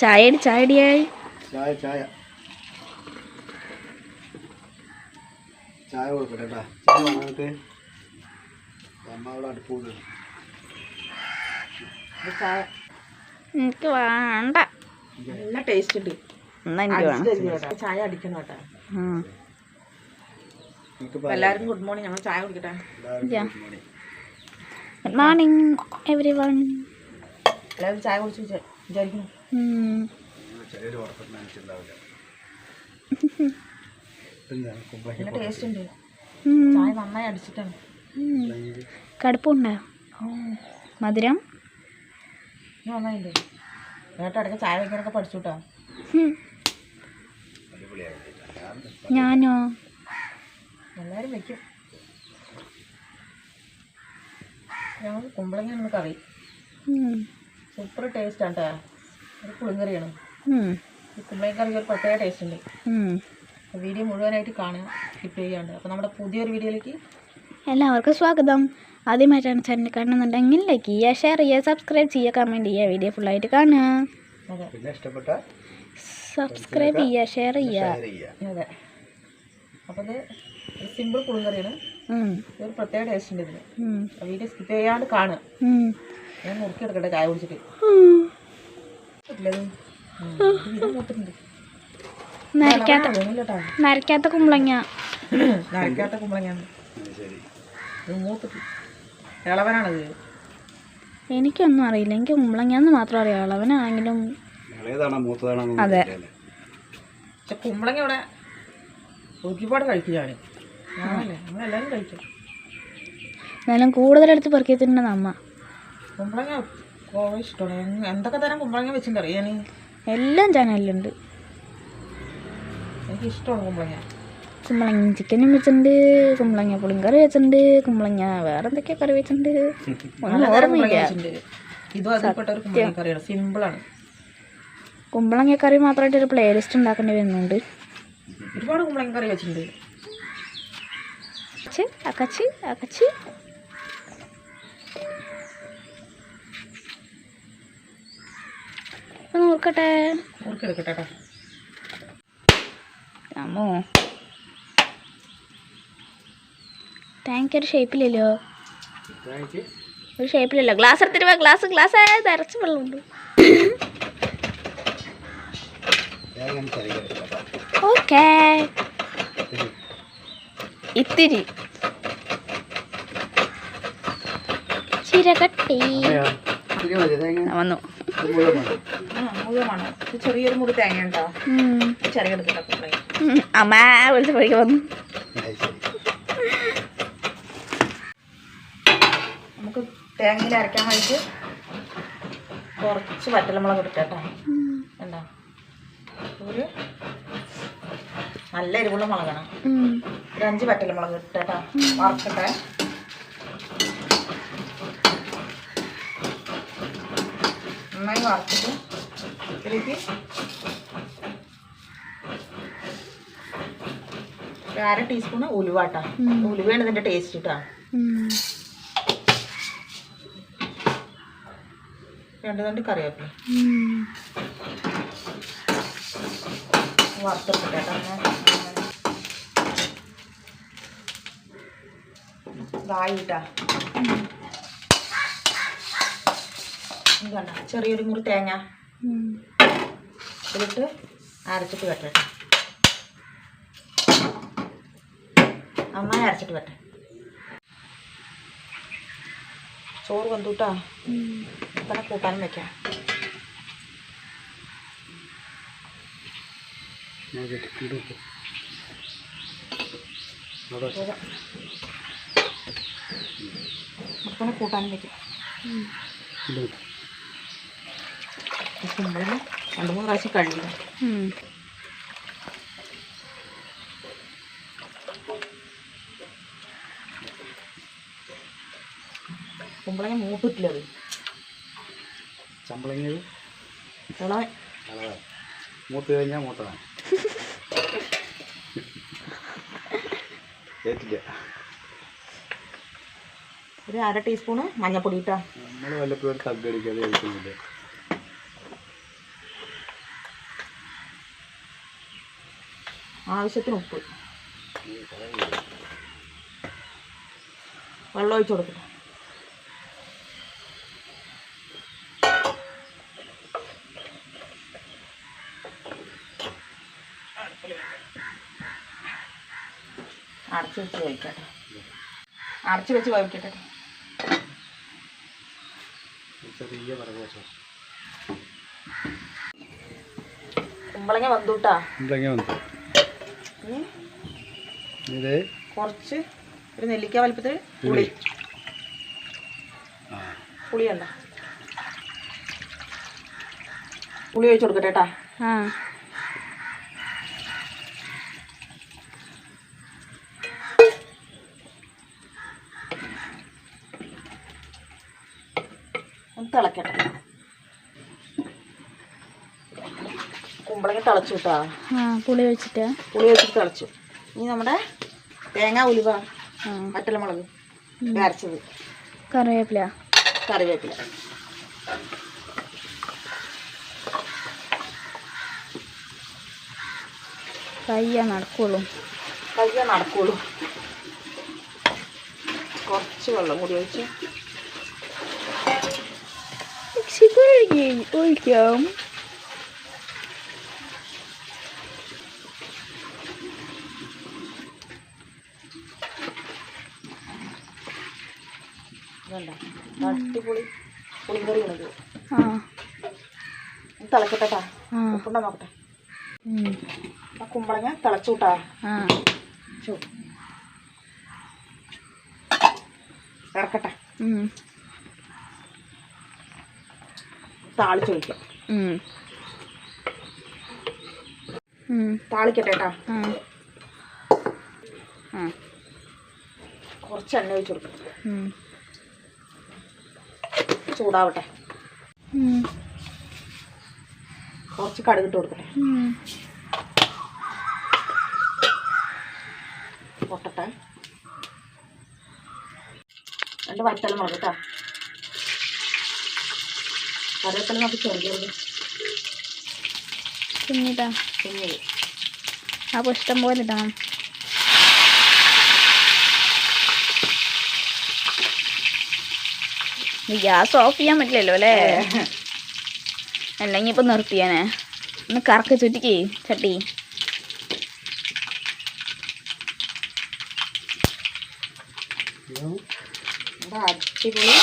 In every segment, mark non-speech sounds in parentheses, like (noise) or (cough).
ചായടി ചായടിയായി. ചായ ചായ. ചായ കൊടുക്കട്ടെ കേട്ടാ ചായ വാങ്ങിട്ട് അമ്മ അവിടെ അടുപ്പൂന്ന് ചായ. എനിക്ക് വേണ്ട. നല്ല ടേസ്റ്റ് ഉണ്ട്. ചായ അടിക്കണം കേട്ടോ എല്ലാവരും ഗുഡ് മോർണിംഗ് ഞങ്ങൾ ചായ കുടിക്കട്ടെ. ഗുഡ് മോർണിംഗ് എവരി വൺ എല്ലാവരും ചായ കുടിച്ച് വിചാ- വിചാരിക്കുന്നു. (laughs) കടുപ്പുണ്ടോ. മധുരം? ഇടയ്ക്ക് ചായ വയ്ക്കാനൊക്കെ പഠിച്ചു കേട്ടോ ഞാനോ? എല്ലാവരും വെക്കും ഞങ്ങൾ കുമ്പളങ്ങ കറി. സൂപ്പർ ടേസ്റ്റ് ആണ് കേട്ടോ പുളിങ്കറിയാണ്. കുമ്പളങ്ങ കറി ഒരു പ്രത്യേക ടേസ്റ്റ് ഉണ്ട്. വീഡിയോ മുഴുവനായിട്ട് കാണുക സ്കിപ്പ് ചെയ്യാണ്ട് അപ്പോൾ നമ്മുടെ പുതിയൊരു വീഡിയോയിലേക്ക് എല്ലാവർക്കും സ്വാഗതം. ആദ്യമായിട്ടാണ് ചാനൽ കാണുന്നുണ്ടെങ്കിൽ ലൈക്ക് ചെയ്യുക ഷെയർ ചെയ്യുക സബ്സ്ക്രൈബ് ചെയ്യുക കമന്റ് ചെയ്യുക വീഡിയോ ഫുള്ളായിട്ട് കാണുക. സബ്സ്ക്രൈബ് ചെയ്യുക ഷെയർ ചെയ്യുക അതെ. അപ്പോൾ ഇത് ഒരു സിമ്പിൾ പുളിങ്കറിയാണ്. ഒരു ഇതൊരു പ്രത്യേക ടേസ്റ്റ് ഉണ്ട് ഇതിന്. വീഡിയോ സ്കിപ്പ് ചെയ്യാണ്ട് കാണുക. ഞാൻ മുറുക്കി എടുക്കട്ടെ ചായ കുടിച്ചിട്ട്. നരക്കാത്ത കുമ്പളങ്ങ. നരക്കാത്ത ഇളവനാണത്. എനിക്കൊന്നും അറിയില്ല. എനിക്ക് കുമ്പളങ്ങാന്ന് മാത്രം അറിയാം. ഇളവനാണെങ്കിലും അതെ. പക്ഷെ കുമ്പളങ്ങ ഇവിടെ ഒരുപാട് കഴിക്കുകയാണ്. എന്നാലും കൂടുതലെടുത്ത് പെറുക്കിയിട്ടുണ്ടെന്ന് അമ്മ കുമ്പളങ്ങ കോവ ഇഷ്ടമാണ്. എന്തൊക്കെ തരം കുമ്പളങ്ങ വെച്ചിട്ടുണ്ടറിയാം ഞാൻ എല്ലാം ചാനലിലുണ്ട് എനിക്ക് ഇഷ്ടമാണ് കുമ്പളങ്ങ. കുമ്പളങ്ങ ചിക്കനും വെച്ചിട്ടുണ്ട് കുമ്പളങ്ങ പുളിങ്കറി വെച്ചിട്ടുണ്ട് കുമ്പളങ്ങ വേറെ എന്തൊക്കെയാ കറി വെച്ചിട്ടുണ്ട്. (laughs) ഒന്നും ഓർമ്മയില്ല. വെച്ചിട്ടുണ്ട്. ഇതും അതിൽപ്പെട്ട ഒരു കുമ്പളങ്ങ കറിയാണ്. സിമ്പിളാണ് കുമ്പളങ്ങ കറി മാത്രമായിട്ട് ഒരു പ്ലേലിസ്റ്റ് ഉണ്ടാക്കേണ്ടി വരുന്നുണ്ട്. ഒരുപാട് കുമ്പളങ്ങ കറി വെച്ചിട്ടുണ്ട്. അക്കച്ചി അക്കച്ചി അക്കച്ച്. ഒന്ന് നോക്കട്ടെ മുറുക്കെടുക്കട്ടെ കേട്ടോ അമ്മോ ടാങ്ക് ഒരു ഷേപ്പിലല്ലോ ഒരു ഷേപ്പിലല്ലോ ഗ്ലാസ് എടുത്തിട്ട് വാ ഗ്ലാസ് ഗ്ലാസ്. നിറച്ച് വെള്ളമുണ്ട് ഞാൻ ചെറിയ ഓക്കേ. ഇത്തിരി. ചിരകട്ടി. വന്നു. ചെറിയൊരു മുറി തേങ്ങ ഉണ്ടോ ചെറിയ അമ്മ വിളിച്ച് പോയി വന്നു. നമുക്ക് തേങ്ങയിൽ അരയ്ക്കാൻ വേണ്ടിയിട്ട് കുറച്ച് വറ്റൽമുളക് ഇട്ടിട്ട് കേട്ടോ. എന്താ ഒരു നല്ല എരിവുള്ള മുളകാണ്. ഒരു അഞ്ച് വറ്റൽമുളക് ഇട്ടിട്ട് കേട്ടോ. വറുക്കട്ടെ നന്നായി വറുത്തിട്ട് ഇതിലേക്ക് ഒരു അര ടീസ്പൂണ് ഉലുവാട്ടാ ഉം. ഉലുവയാണ് ഇതിന്റെ ടേസ്റ്റ് കേട്ടോ. രണ്ട് രണ്ട് കറിവേപ്പില. വറുത്തിട്ട് കേട്ടോ. ഇതായിട്ടാ കണ്ട ചെറിയൊരു മുറി തേങ്ങ. ഇതിലിട്ട് അരച്ചിട്ട് വെട്ടട്ടെ നന്നായി അരച്ചിട്ട് വെട്ടെ ചോറ് വന്നൂട്ടാ. തന്നെ കൂട്ടാനും വെക്കാം. പോകാം കൂട്ടാനും വെക്കാം. രണ്ട് മൂന്ന് പ്രാവശ്യം കഴുകുക ഉം. കുമ്പളങ്ങ ചമ്പളങ്ങ മൂത്ത് കഴിഞ്ഞാൽ മൂത്തതാണ് ഏറ്റില്ല ഒരു അര ടീസ്പൂണ് മഞ്ഞപ്പൊടി ഇട്ടാ. നമ്മൾ വല്ലപ്പോഴും തഗ്ഗടിക്കാതെ കഴിക്കുന്നില്ല? ആവശ്യത്തിന് ഉപ്പ്. വെള്ളം ഒഴിച്ചു കൊടുക്കണം അടച്ചു വെച്ച് കഴിക്കട്ടെ അടച്ചു വെച്ച് ചെറിയ കുമ്പളങ്ങ വന്നൂട്ടാ കുമ്പളങ്ങ വന്നു. ഇത് കുറച്ച് ഒരു നെല്ലിക്ക വലിപ്പത്തിൽ പുളി. പുളിയല്ല പുളി ഒഴിച്ച് കൊടുക്കട്ടെ കേട്ടാ. ആ. ഒന്ന് തിളക്കട്ടെ. കുമ്പളങ്ങ തിളച്ചു കേട്ടാ. ആ പുളി വെച്ചിട്ട് പുളി വെച്ചിട്ട് തിളച്ചു. ഇനി നമ്മുടെ തേങ്ങ ഉലുവ വറ്റലമുളക്. അരച്ചത്. കറിവേപ്പില. കറിവേപ്പില. കയ്യ നടക്കുള്ളൂ. കയ്യ നടക്കുള്ളൂ. കുറച്ച് വെള്ളം കൂടി ഒഴിച്ച്. ഒഴിക്കാം. വേണ്ട അടിപൊളി പുളിങ്കറിയാണിത് ആ. ഉപ്പുണ്ടോ നോക്കട്ടെ? കുമ്പളങ്ങ തിളച്ചു കൂട്ടാ ഇറക്കട്ടെ. താളിച്ചു വയ്ക്കാം. താളിക്കട്ടെ കേട്ടാ കുറച്ച് എണ്ണ ഒഴിച്ച് കൊടുക്കാം. ചൂടാവട്ടെ. കുറച്ച് കടുകിട്ട് കൊടുക്കട്ടെ. പൊട്ടട്ടെ. രണ്ട് വറ്റൽ മുളക് കേട്ടോ കറിവേപ്പില നമുക്ക് ചെറിയത് കുഞ്ഞിതാ. കുഞ്ഞത് അപ്പോൾ ഇഷ്ടം പോലെ ഇടണം. ഗ്യാസ് ഓഫ് ചെയ്യാൻ പറ്റില്ലല്ലോ അല്ലേ? അല്ലെങ്കിൽ ഇപ്പം നിർത്തിയാനെ. ഒന്ന് കറക്കി ചുറ്റിക്കേ ചട്ടി. അടിപൊളി?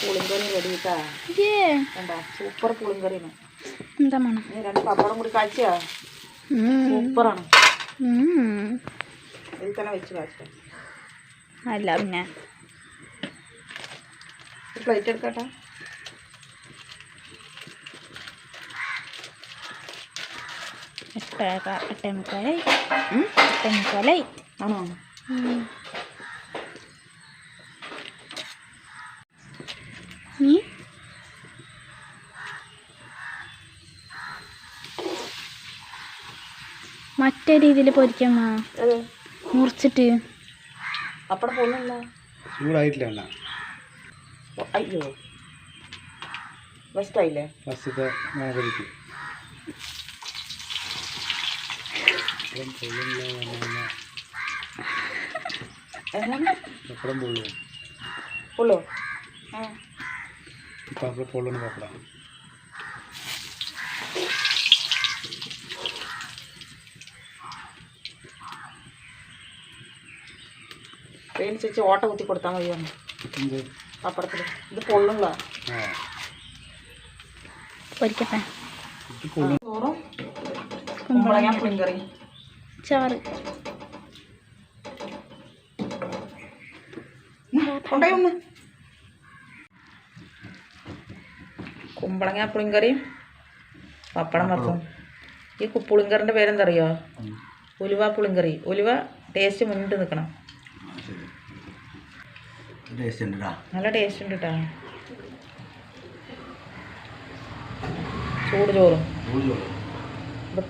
പുളിങ്കറി റെഡി കേട്ടാ സൂപ്പർ പുളിങ്കറിയാണ്. എന്താ മണം? രണ്ട് പപ്പടം കൂടി കാഴ്ചയാ. സൂപ്പറാണ്. ഇതിൽ തന്നെ വെച്ച് കാഴ്ച അല്ല പിന്നെ പ്ലേറ്റ് എടുക്കട്ടെ. എട്ടേ എട്ടേ മുക്കാലായി ഉം, എട്ടേ മുക്കാലായി ആണോ? നീ മറ്റേ രീതിയിൽ പൊരിക്കാമോ ഏത്? മുറിച്ചിട്ട്. പപ്പടം പോകുന്നില്ല ചൂടായിട്ടില്ല എണ്ണ ഓ, അയ്യോ. വെസ്റ്റായില്ലേ ഫസ്റ്റത്തെ എന്താണ് പപ്പടം പൊള്ളും പൊള്ളോ ആ. പപ്പടം പപ്പടം പേടിച്ച് ഓട്ട കുത്തി കൊടുത്താൽ മതിയാണ് എന്ത്? പപ്പടത്തിൽ ഇത് പൊള്ളുള്ള പൊരിക്കട്ടെ. ചോറും കുമ്പളങ്ങ പുളിങ്കറി. ചാറ്. കുമ്പളങ്ങ പുളിങ്കറിയും പപ്പടം വറുത്തും ഈ കുപ്പുളിങ്കറിന്റെ പേരെന്താ അറിയോ ഉം. ഉലുവ പുളിങ്കറി. ഉലുവ ടേസ്റ്റ് മുന്നിട്ട് നിൽക്കണം ടേസ്റ്റ് ഉണ്ട് നല്ല ടേസ്റ്റ് ഉണ്ട് കേട്ടോ ചൂട് ചോറും.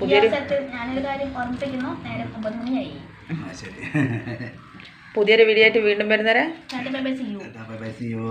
പുതിയൊരു ഞാനൊരു കാര്യം ഓർമ്മിപ്പിക്കുന്നു. നേരെ ഒമ്പത് മണിയായി ആ ശരി. പുതിയൊരു വീഡിയോ ആയിട്ട് വീണ്ടും വരുന്നേരെ bye bye see you bye bye see you